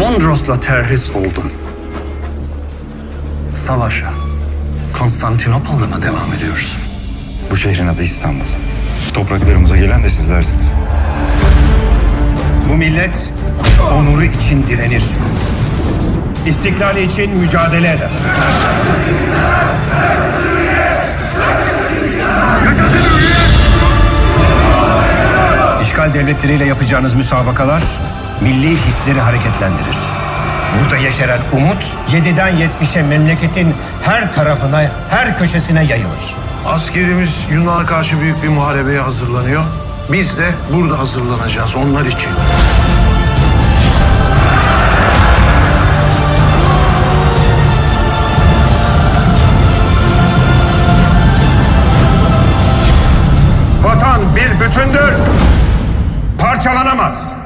Rusla terörist oldun. Savaşa Konstantinopol'da mı devam ediyoruz? Bu şehrin adı İstanbul. Topraklarımıza gelen de sizlersiniz. Bu millet onuru için direnir. İstiklali için mücadele eder. İşgal devletleriyle yapacağınız müsabakalar milli hisleri hareketlendirir. Burada yeşeren umut 7'den 70'e memleketin her tarafına, her köşesine yayılır. Askerimiz Yunan'a karşı büyük bir muharebeye hazırlanıyor. Biz de burada hazırlanacağız onlar için. Parçalanamaz.